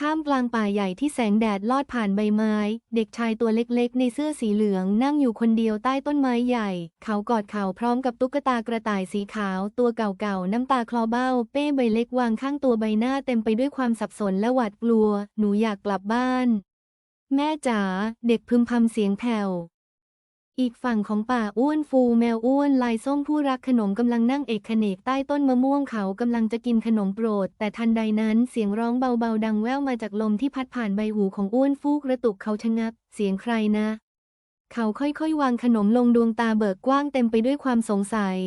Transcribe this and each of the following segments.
ท่ามกลางป่าใหญ่ที่แสงแดดลอดผ่านใบไม้ เด็กชายตัวเล็กๆ ในเสื้อสีเหลืองนั่งอยู่คนเดียวใต้ต้นไม้ใหญ่ เขากอดเข่าพร้อมกับตุ๊กตากระต่ายสีขาว ตัวเก่าๆ น้ำตาคลอเบ้า เป้ใบเล็กวางข้างตัวใบหน้าเต็มไปด้วยความสับสนและหวาดกลัว หนูอยากกลับบ้าน แม่จ๋าเด็กพึมพำเสียงแผ่ว อีกฝั่งของป่าอ้วนฟูแมวอ้วนลายส้มผู้รักขนมกำลังนั่งเอกเนกใต้ต้นมะม่วงเขากำลังจะกินขนมโปรด แต่ทันใดนั้นเสียงร้องเบาๆ ดังแว่วมาจากลมที่พัดผ่านใบหูของอ้วนฟูกระตุกเขาชะงัก เสียงใครนะ เขาค่อยๆ วางขนมลงดวงตาเบิกกว้างเต็มไปด้วยความสงสัย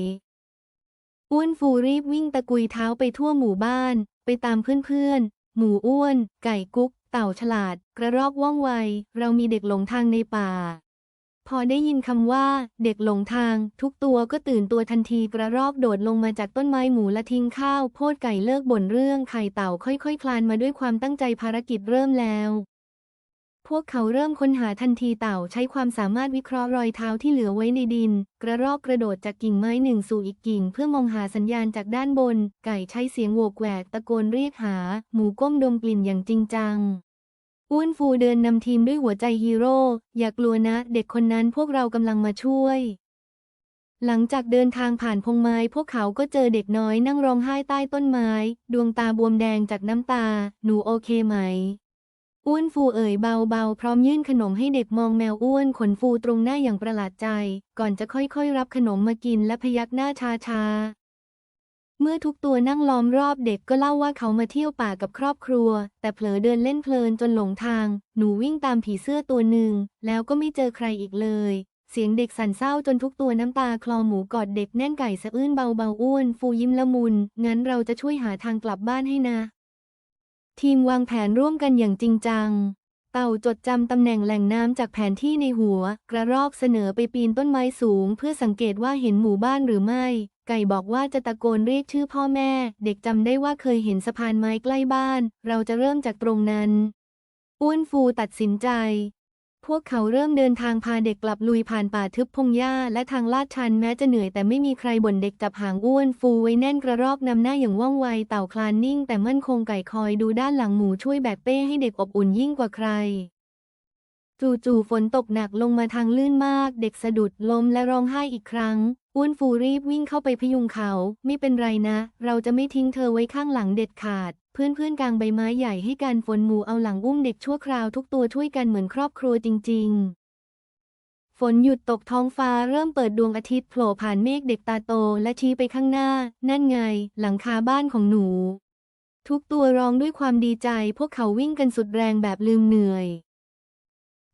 อ้วนฟูรีบวิ่งตะกุยเท้าไปทั่วหมู่บ้าน ไปตามเพื่อนๆหมูอ้วน ไก่กุ๊ก เต่าฉลาด กระรอกว่องไว เรามีเด็กหลงทางในป่า พอได้ยินคำว่า เด็กหลงทาง ทุกตัวก็ตื่นตัวทันทีกระรอกโดดลงมาจากต้นไม้หมูและทิ้งข้าว โพดไก่เลิกบ่นเรื่องไข่เต่าค่อยๆคลานมาด้วยความตั้งใจภารกิจเริ่มแล้ว พวกเขาเริ่มค้นหาทันทีเต่าใช้ความสามารถวิเคราะห์รอยเท้าที่เหลือไว้ในดิน กระรอกกระโดดจากกิ่งไม้หนึ่งสู่อีกกิ่ง เพื่อมองหาสัญญาณจากด้านบน ไก่ใช้เสียงโหวกแหวกตะโกนเรียกหา หมูก้มดมกลิ่นอย่างจริงจัง อ้วนฟูเดินนำทีมด้วยหัวใจฮีโร่ อย่ากลัวนะ เด็กคนนั้นพวกเรากำลังมาช่วย หลังจากเดินทางผ่านพงไม้ พวกเขาก็เจอเด็กน้อยนั่งร้องไห้ใต้ต้นไม้ ดวงตาบวมแดงจากน้ำตา หนูโอเคไหม อ้วนฟูเอ่ยเบาๆ พร้อมยื่นขนมให้เด็กมองแมวอ้วนขนฟูตรงหน้าอย่างประหลาดใจ ก่อนจะค่อยๆรับขนมมากินและพยักหน้าชาๆ เมื่อทุกตัวนั่งล้อมรอบเด็กก็เล่าว่าเขามาเที่ยวป่ากับครอบครัว แต่เผลอเดินเล่นเพลินจนหลงทาง หนูวิ่งตามผีเสื้อตัวหนึ่ง แล้วก็ไม่เจอใครอีกเลย เสียงเด็กสั่นเศร้าจนทุกตัวน้ำตาคลอหมูกอดเด็กแน่นไก่สะอื้นเบาๆอ้วน ฟูยิ้มละมุน งั้นเราจะช่วยหาทางกลับบ้านให้นะ ทีมวางแผนร่วมกันอย่างจริงจังเต่าจดจำตำแหน่งแหล่งน้ำจากแผนที่ในหัว กระรอกเสนอไปปีนต้นไม้สูง เพื่อสังเกตว่าเห็นหมู่บ้านหรือไม่ ไก่บอกว่าจะตะโกนเรียกชื่อพ่อแม่ เด็กจำได้ว่าเคยเห็นสะพานไม้ใกล้บ้าน เราจะเริ่มจากตรงนั้น อ้วนฟูตัดสินใจ พวกเขาเริ่มเดินทางพาเด็กกลับลุยผ่านป่าทึบพงหญ้าและทางลาดชันแม้จะเหนื่อยแต่ไม่มีใครบ่นเด็กจับหางอ้วนฟูไว้แน่นกระรอกนำหน้าอย่างว่องไวเต่าคลานนิ่ง แต่มั่นคงไก่คอยดูด้านหลังหมูช่วยแบกเป้ให้เด็กอบอุ่นยิ่งกว่าใครจู่ๆฝนตกหนักลงมาทางลื่นมาก เด็กสะดุดล้มและร้องไห้อีกครั้ง อ้วนฟูรีบวิ่งเข้าไปพยุงเขา ไม่เป็นไรนะ เราจะไม่ทิ้งเธอไว้ข้างหลังเด็ดขาด เพื่อนๆกลางใบไม้ใหญ่ให้การฝนหมูเอาหลังอุ้มเด็กชั่วคราวทุกตัวช่วยกันเหมือนครอบครัวจริง ๆฝนหยุดตกท้องฟ้าเริ่มเปิดดวงอาทิตย์โผล่ผ่านเมฆเด็กตาโตและชี้ไปข้างหน้า นั่นไง หลังคาบ้านของหนู ทุกตัวร้องด้วยความดีใจ พวกเขาวิ่งกันสุดแรงแบบลืมเหนื่อย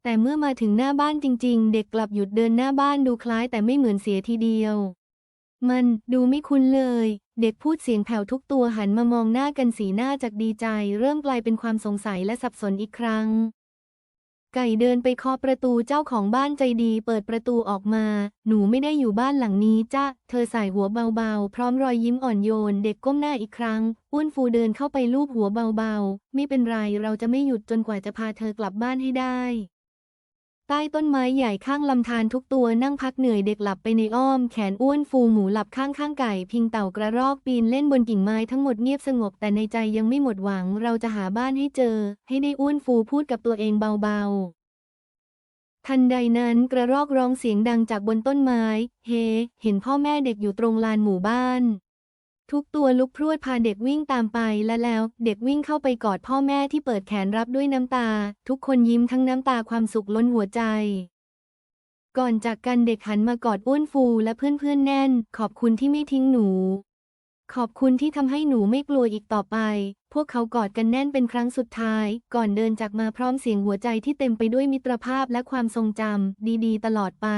แต่เมื่อมาถึงหน้าบ้านจริง ๆ เด็กกลับหยุดเดินหน้าบ้านดูคล้ายแต่ไม่เหมือนเสียทีเดียว มันดูไม่คุ้นเลย เด็กพูดเสียงแผ่วทุกตัวหันมามองหน้ากันสีหน้าจากดีใจ เริ่มกลายเป็นความสงสัยและสับสนอีกครั้ง ไก่เดินไปเคาะประตูเจ้าของบ้านใจดี เปิดประตูออกมา หนูไม่ได้อยู่บ้านหลังนี้จ้ะเธอใส่หัวเบาๆ พร้อมรอยยิ้มอ่อนโยน เด็กก้มหน้าอีกครั้งอ้วนฟูเดินเข้าไปลูบหัวเบาๆ ไม่เป็นไรเราจะไม่หยุดจนกว่าจะพาเธอกลับบ้านให้ได้ ใต้ต้นไม้ใหญ่ข้างลำธารทุกตัวนั่งพักเหนื่อยเด็กหลับไปในอ้อม แขนอ้วนฟูหมูหลับข้างข้างไก่ พิงเต่ากระรอกปีนเล่นบนกิ่งไม้ทั้งหมดเงียบสงบแต่ในใจยังไม่หมดหวังเราจะหาบ้านให้เจอ ให้ได้อ้วนฟูพูดกับตัวเองเบาๆ ทันใดนั้นกระรอกร้องเสียงดังจากบนต้นไม้ เฮ เห็นพ่อแม่เด็กอยู่ตรงลานหมู่บ้าน ทุกตัวลุกพรวดพาเด็กวิ่งตามไปและแล้ว เด็กวิ่งเข้าไปกอดพ่อแม่ที่เปิดแขนรับด้วยน้ำตา ทุกคนยิ้มทั้งน้ำตาความสุขล้นหัวใจ ก่อนจากกันเด็กหันมากอดอ้วนฟูและเพื่อนๆแน่น ขอบคุณที่ไม่ทิ้งหนู ขอบคุณที่ทำให้หนูไม่กลัวอีกต่อไป พวกเขากอดกันแน่นเป็นครั้งสุดท้าย ก่อนเดินจากมาพร้อมเสียงหัวใจที่เต็มไปด้วยมิตรภาพและความทรงจำดีๆ ตลอดไป